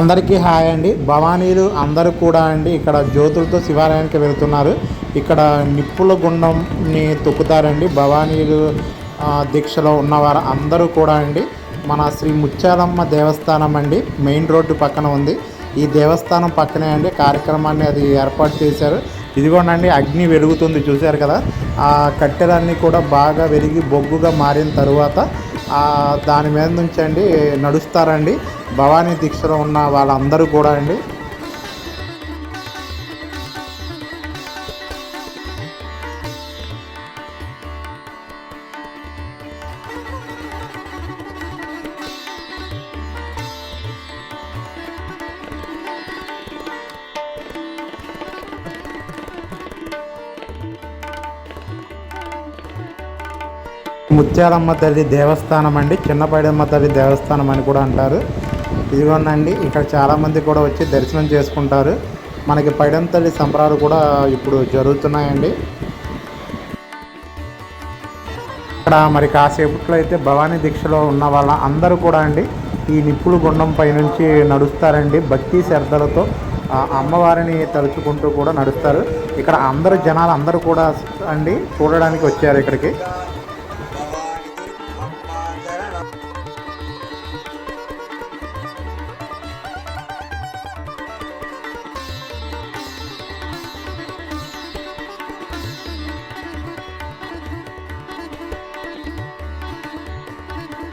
అందరికీ హాయ్ అండి. భవానీలు అందరూ కూడా అండి ఇక్కడ జ్యోతులతో శివాలయానికి వెళ్తున్నారు. ఇక్కడ నిప్పుల గుండంని తొక్కుతారండి. భవానీలు దీక్షలో ఉన్నవారు అందరూ కూడా అండి. మన శ్రీ ముత్యాలమ్మ దేవస్థానం అండి. మెయిన్ రోడ్డు పక్కన ఉంది. ఈ దేవస్థానం పక్కనే అండి కార్యక్రమాన్ని అది ఏర్పాటు చేశారు. ఇదిగోనండి అగ్ని వెలుగుతుంది. చూశారు కదా? ఆ కట్టెలన్నీ కూడా బాగా వెలిగి బొగ్గుగా మారిన తరువాత దాని మీద నుంచి అండి నడుస్తారండి. భవానీ దీక్షలో ఉన్న వాళ్ళందరూ కూడా అండి. ముత్యాలమ్మ తల్లి దేవస్థానం అండి చిన్నపాడమ్మ తల్లి దేవస్థానం అని కూడా అంటారు. ఇదిగోనండి ఇక్కడ చాలామంది కూడా వచ్చి దర్శనం చేసుకుంటారు. మనకి పైడమ్మ తల్లి సంబరాలు కూడా ఇప్పుడు జరుగుతున్నాయండి. ఇక్కడ మరి కాసేపట్లో అయితే భవానీ దీక్షలో ఉన్న వాళ్ళ అందరూ కూడా అండి ఈ నిప్పులు గుండం పైనుంచి నడుస్తారండి భక్తి శ్రద్ధలతో అమ్మవారిని తలుచుకుంటూ కూడా నడుస్తారు. ఇక్కడ అందరు జనాలు అందరూ కూడా అండి చూడడానికి వచ్చారు ఇక్కడికి.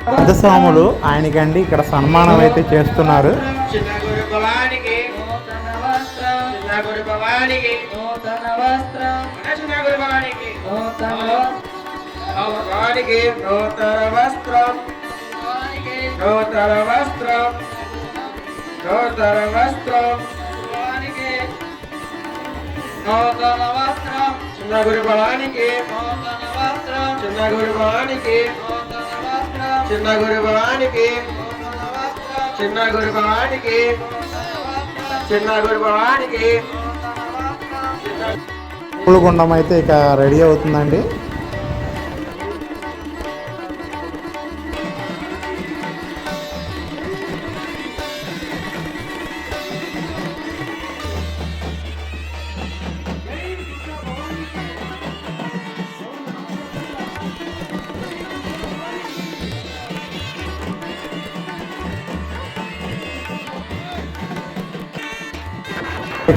పెద్దస్వాములు ఆయనకండి ఇక్కడ సన్మానం అయితే చేస్తున్నారు చిన్న గురు వస్త్రం చిన్న గురుబలానికి చిన్న గురు భవానికి చిన్న గురు భవానికి చిన్న గురు భవానికి పూలగుండం అయితే ఇక రెడీ అవుతుందండి.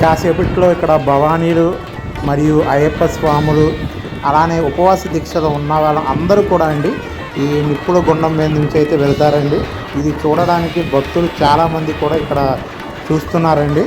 కాసేపట్లో ఇక్కడ భవానీలు మరియు అయ్యప్ప స్వాములు అలానే ఉపవాస దీక్షలో ఉన్న వాళ్ళ అందరూ కూడా అండి ఈ నిప్పుల గుండం మీద నుంచి అయితే వెళ్తారండి. ఇది చూడడానికి భక్తులు చాలామంది కూడా ఇక్కడ చూస్తున్నారండి.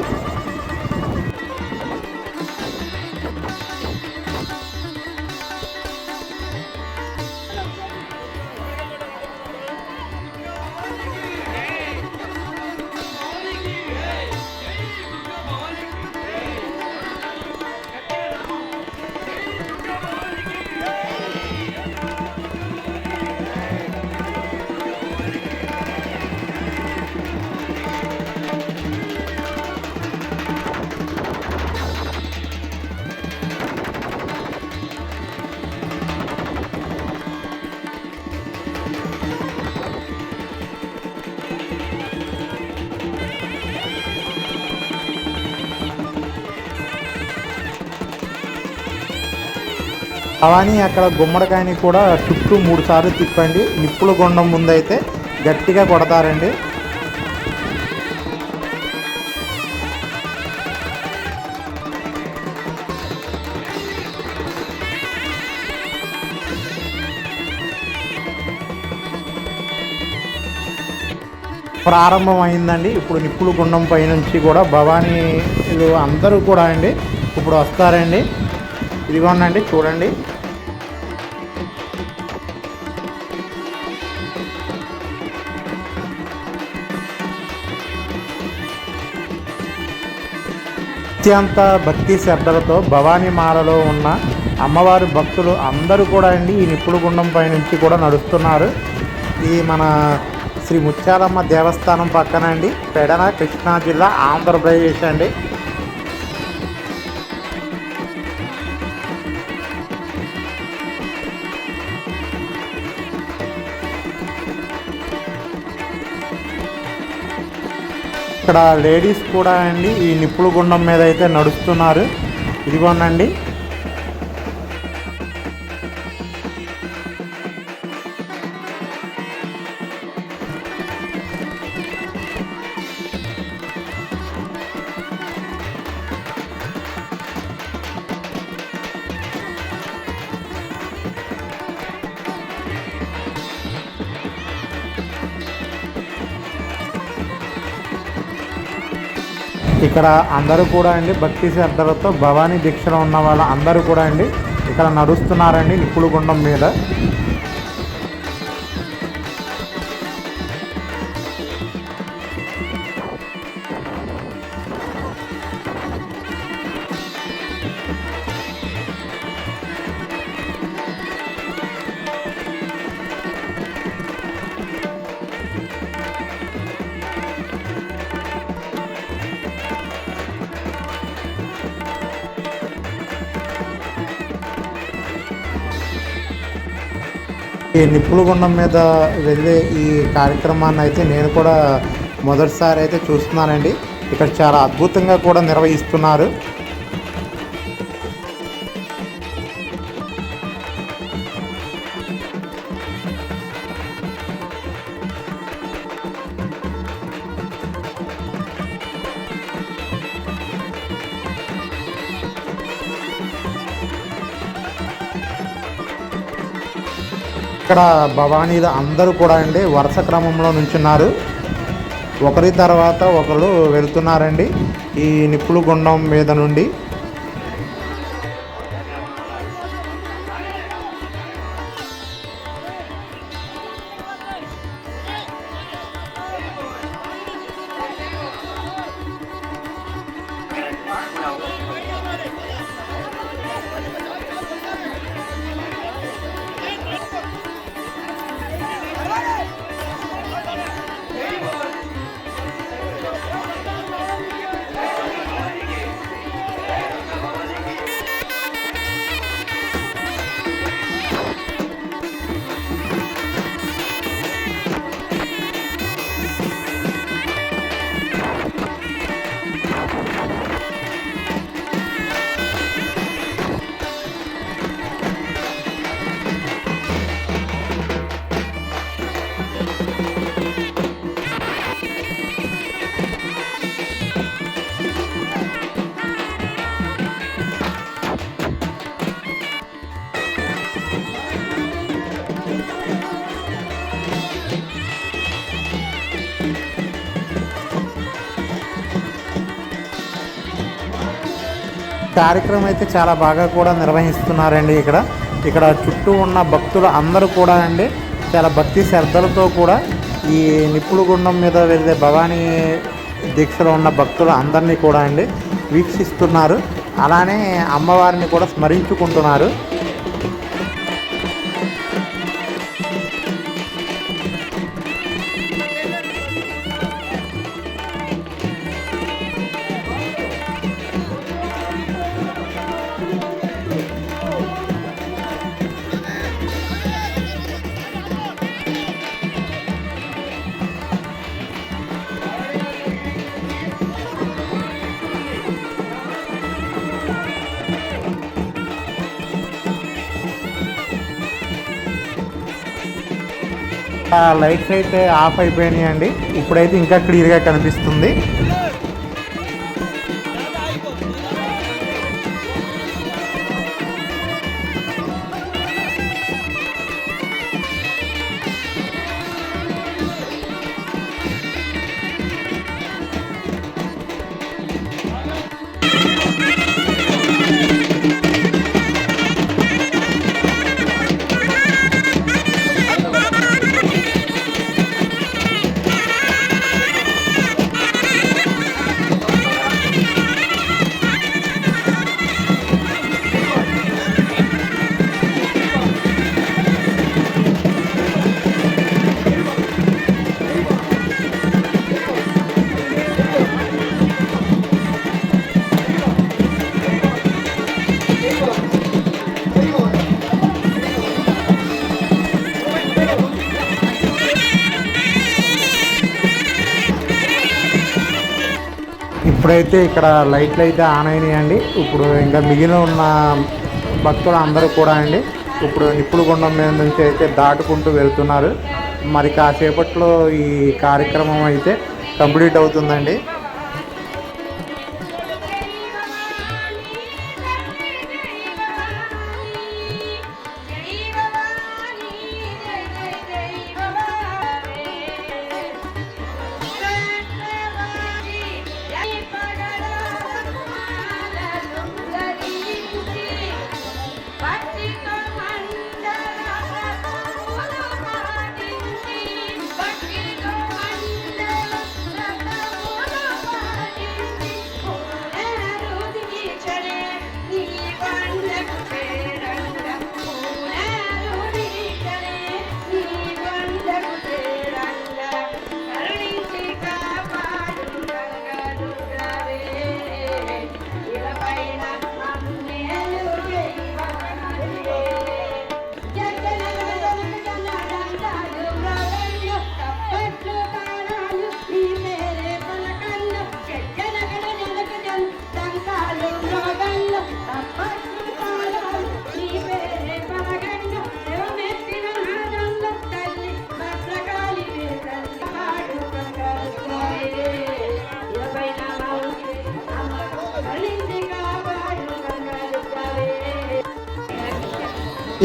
అలానే అక్కడ గుమ్మడికాయని కూడా చుట్టూ మూడు సార్లు తిప్పండి. నిప్పుల గుండం ముందైతే గట్టిగా కొడతారండి. ప్రారంభం అయిందండి ఇప్పుడు నిప్పులు గుండం పైనుంచి కూడా భవానీలు అందరూ కూడా అండి. ఇప్పుడు వస్తారండి. ఇదిగోనండి చూడండి. అత్యంత భక్తి శ్రద్ధలతో భవానీమాలలో ఉన్న అమ్మవారి భక్తులు అందరూ కూడా అండి ఈ నిప్పుడు గుండం పై నుంచి కూడా నడుస్తున్నారు. ఈ మన శ్రీ ముత్యాలమ్మ దేవస్థానం పక్కన అండి. పెడన కృష్ణా జిల్లా ఆంధ్రప్రదేశ్ అండి. ఇక్కడ లేడీస్ కూడా అండి ఈ నిప్పుల గుండం మీద అయితే నడుస్తున్నారు. ఇదిగోనండి. ఇక్కడ అందరూ కూడా అండి భక్తి శ్రద్ధలతో భవానీ దీక్షలో ఉన్న వాళ్ళ అందరూ కూడా అండి ఇక్కడ నడుస్తున్నారండి నిప్పుల గుండం మీద. ఈ నిప్పుల గుండం మీద వెళ్ళే ఈ కార్యక్రమాన్ని అయితే నేను కూడా మొదటిసారి అయితే చూస్తున్నానండి. ఇక్కడ చాలా అద్భుతంగా కూడా నిర్వహిస్తున్నారు. ఇక్కడ భవానీలు అందరూ కూడా అండి వరుస క్రమంలో నుంచున్నారు. ఒకరి తర్వాత ఒకరు వెళ్తున్నారండి ఈ నిప్పులు గుండం మీద నుండి. కార్యక్రమం అయితే చాలా బాగా కూడా నిర్వహిస్తున్నారండి ఇక్కడ. ఇక్కడ చుట్టూ ఉన్న భక్తులు అందరూ కూడా అండి చాలా భక్తి శ్రద్ధలతో కూడా ఈ నిప్పుడు గుండం మీద వెళ్ళే భవానీ దీక్షలో ఉన్న భక్తులు అందరినీ కూడా అండి వీక్షిస్తున్నారు. అలానే అమ్మవారిని కూడా స్మరించుకుంటున్నారు. లైట్స్ అయితే ఆఫ్ అయిపోయినాయి అండి ఇప్పుడైతే ఇంకా క్లియర్గా కనిపిస్తుంది. ఇప్పుడైతే ఇక్కడ లైట్లు అయితే ఆన్ అయినాయండి. ఇప్పుడు ఇంకా మిగిలిన ఉన్న భక్తులు అందరూ కూడా అండి. ఇప్పుడు నిప్పుల గుండం మీద నుంచి అయితే దాటుకుంటూ వెళ్తున్నారు. మరి కాసేపట్లో ఈ కార్యక్రమం అయితే కంప్లీట్ అవుతుందండి.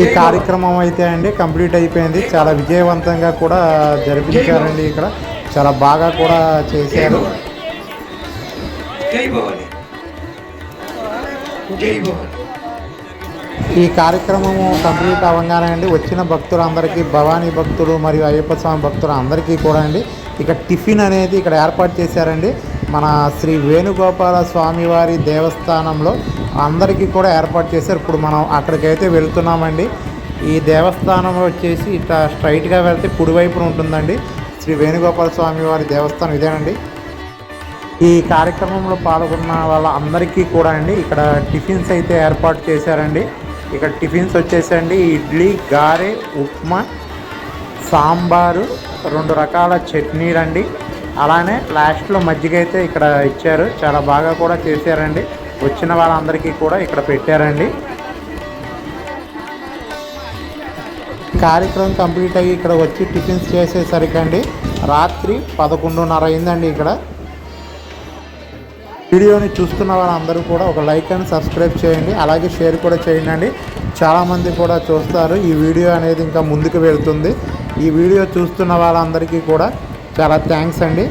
ఈ కార్యక్రమం అయితే అండి కంప్లీట్ అయిపోయింది. చాలా విజయవంతంగా కూడా జరిపించారండి ఇక్కడ. చాలా బాగా కూడా చేశారు. ఈ కార్యక్రమము కంప్లీట్ అవ్వగానే అండి వచ్చిన భక్తులందరికీ భవానీ భక్తులు మరియు అయ్యప్ప స్వామి భక్తులు అందరికీ కూడా అండి. ఇక టిఫిన్ అనేది ఇక్కడ ఏర్పాటు చేశారండి. మన శ్రీ వేణుగోపాల స్వామివారి దేవస్థానంలో అందరికీ కూడా ఏర్పాటు చేశారు. ఇప్పుడు మనం అక్కడికైతే వెళ్తున్నామండి. ఈ దేవస్థానం వచ్చేసి ఇట్లా స్ట్రైట్గా వెళ్తే కుడివైపున ఉంటుందండి. శ్రీ వేణుగోపాల స్వామి వారి దేవస్థానం ఇదేనండి. ఈ కార్యక్రమంలో పాల్గొన్న వాళ్ళ అందరికీ కూడా అండి ఇక్కడ టిఫిన్స్ అయితే ఏర్పాటు చేశారండి. ఇక్కడ టిఫిన్స్ వచ్చేసండి ఇడ్లీ గారె ఉప్మా సాంబారు రెండు రకాల చట్నీలండి. అలానే లాస్ట్లో మజ్జిగ అయితే ఇక్కడ ఇచ్చారు. చాలా బాగా కూడా చేశారండి. వచ్చిన వాళ్ళందరికీ కూడా ఇక్కడ పెట్టారండి. కార్యక్రమం కంప్లీట్ అయ్యి ఇక్కడ వచ్చి టిఫిన్స్ చేసేసరికండి. రాత్రి పదకొండున్నర అయిందండి ఇక్కడ. వీడియోని చూస్తున్న వాళ్ళందరూ కూడా ఒక లైక్ అండ్ సబ్స్క్రైబ్ చేయండి. అలాగే షేర్ కూడా చేయండి అండి చాలామంది కూడా చూస్తారు. ఈ వీడియో అనేది ఇంకా ముందుకు వెళ్తుంది. ఈ వీడియో చూస్తున్న వాళ్ళందరికీ కూడా చాలా థ్యాంక్స్ అండి.